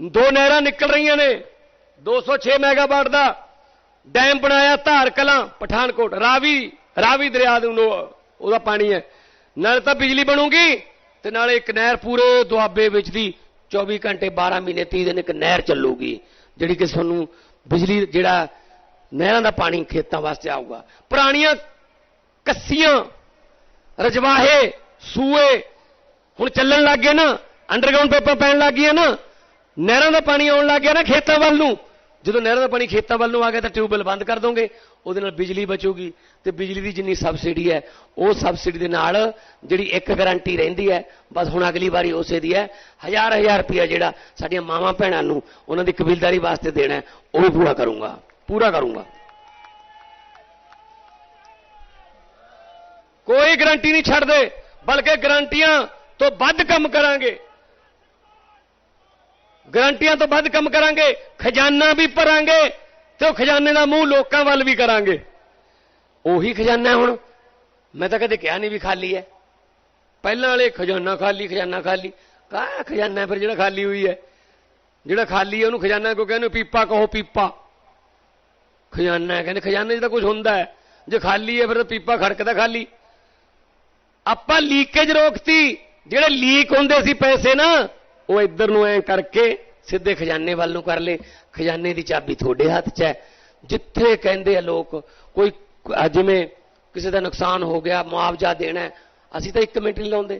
ਦੋ ਨਹਿਰਾਂ ਨਿਕਲ ਰਹੀਆਂ ਨੇ। 206 ਮੈਗਾਵਾਟ ਦਾ ਡੈਮ ਬਣਾਇਆ ਧਾਰ ਕਲਾਂ, ਪਠਾਨਕੋਟ, ਰਾਵੀ ਰਾਵੀ ਦਰਿਆ ਦੇ ਉਹਦਾ ਪਾਣੀ ਹੈ। ਨਾਲ ਤਾਂ ਬਿਜਲੀ ਬਣੂਗੀ ਤੇ ਨਾਲੇ ਇੱਕ ਨਹਿਰ ਪੂਰੇ ਦੁਆਬੇ ਵਿੱਚ ਦੀ 24 ਘੰਟੇ 12 ਮਹੀਨੇ 30 ਦਿਨ ਇੱਕ ਨਹਿਰ ਚੱਲੂਗੀ, ਜਿਹੜੀ ਕਿ ਤੁਹਾਨੂੰ ਬਿਜਲੀ ਜਿਹੜਾ ਨਹਿਰਾਂ ਦਾ ਪਾਣੀ ਖੇਤਾਂ ਵਾਸਤੇ ਆਊਗਾ। ਪੁਰਾਣੀਆਂ ਕੱਸੀਆਂ, ਰਜਵਾਹੇ, ਸੂਏ ਹੁਣ ਚੱਲਣ ਲੱਗ ਗਏ ਨਾ ਅੰਡਰਗਰਾਉਂਡ ਪੇਪਰ ਪੈਣ ਲੱਗ ਗਈਆਂ ਨਾ ਨਹਿਰਾਂ ਦਾ ਪਾਣੀ ਆਉਣ ਲੱਗ ਗਿਆ ਨਾ ਖੇਤਾਂ ਵੱਲ ਨੂੰ। ਜਦੋਂ ਨਹਿਰਾਂ ਦਾ ਪਾਣੀ ਖੇਤਾਂ ਵੱਲ ਨੂੰ ਆ ਗਿਆ ਤਾਂ ਟਿਊਬਵੈਲ ਬੰਦ ਕਰ ਦੋਗੇ। ਉਹਦੇ ਨਾਲ ਬਿਜਲੀ ਬਚੂਗੀ ਤੇ ਬਿਜਲੀ ਦੀ ਜਿੰਨੀ ਸਬਸਿਡੀ ਹੈ, ਉਹ ਸਬਸਿਡੀ ਦੇ ਨਾਲ ਜਿਹੜੀ ਇੱਕ ਗਾਰੰਟੀ ਰਹਿੰਦੀ ਹੈ, ਬਸ ਹੁਣ ਅਗਲੀ ਵਾਰੀ ਉਸੇ ਦੀ ਹੈ। ਹਜ਼ਾਰ ਹਜ਼ਾਰ ਰੁਪਇਆ ਜਿਹੜਾ ਸਾਡੀਆਂ ਮਾਵਾਂ ਭੈਣਾਂ ਨੂੰ ਉਹਨਾਂ ਦੀ ਕਬੀਲਦਾਰੀ ਵਾਸਤੇ ਦੇਣਾ ਉਹ ਵੀ ਪੂਰਾ ਕਰੂੰਗਾ। ਪੂਰਾ ਕਰੂੰਗਾ। ਕੋਈ ਗਾਰੰਟੀ ਨਹੀਂ ਛੱਡਦੇ, ਬਲਕਿ ਗਾਰੰਟੀਆਂ ਤੋਂ ਵੱਧ ਕੰਮ ਕਰਾਂਗੇ। ਗਰੰਟੀਆਂ ਤੋਂ ਵੱਧ ਕੰਮ ਕਰਾਂਗੇ, ਖਜ਼ਾਨਾ ਵੀ ਭਰਾਂਗੇ ਤੇ ਉਹ ਖਜ਼ਾਨੇ ਦਾ ਮੂੰਹ ਲੋਕਾਂ ਵੱਲ ਵੀ ਕਰਾਂਗੇ। ਉਹੀ ਖਜ਼ਾਨਾ ਹੁਣ ਮੈਂ ਤਾਂ ਕਦੇ ਕਿਹਾ ਨਹੀਂ ਵੀ ਖਾਲੀ ਹੈ। ਪਹਿਲਾਂ ਵਾਲੇ ਖਜ਼ਾਨਾ ਖਾਲੀ ਖਜ਼ਾਨਾ ਖਾਲੀ। ਕਾਹ ਖਜ਼ਾਨਾ ਫਿਰ ਜਿਹੜਾ ਖਾਲੀ ਹੋਈ ਹੈ? ਜਿਹੜਾ ਖਾਲੀ ਹੈ ਉਹਨੂੰ ਖਜ਼ਾਨਾ ਕੋ ਕਹਿੰਦੇ ਪੀਪਾ ਕਹੋ ਪੀਪਾ। ਖਜ਼ਾਨਾ ਕਹਿੰਦੇ ਖਜ਼ਾਨੇ 'ਚ ਤਾਂ ਕੁਝ ਹੁੰਦਾ ਹੈ। ਜੇ ਖਾਲੀ ਹੈ ਫਿਰ ਤਾਂ ਪੀਪਾ ਖੜਕਦਾ ਖਾਲੀ। ਆਪਾਂ ਲੀਕੇਜ ਰੋਕਤੀ। ਜਿਹੜੇ ਲੀਕ ਹੁੰਦੇ ਸੀ ਪੈਸੇ ਨਾ ਉਹ ਇੱਧਰ ਨੂੰ ਐ ਕਰਕੇ ਸਿੱਧੇ ਖਜ਼ਾਨੇ ਵੱਲ ਨੂੰ ਕਰ ਲੇ। ਖਜ਼ਾਨੇ ਦੀ ਚਾਬੀ ਤੁਹਾਡੇ ਹੱਥ 'ਚ ਹੈ। ਜਿੱਥੇ ਕਹਿੰਦੇ ਆ ਲੋਕ, ਕੋਈ ਜਿਵੇਂ ਕਿਸੇ ਦਾ ਨੁਕਸਾਨ ਹੋ ਗਿਆ, ਮੁਆਵਜ਼ਾ ਦੇਣਾ ਅਸੀਂ ਤਾਂ 1 ਮਿੰਟ ਨਹੀਂ ਲਾਉਂਦੇ।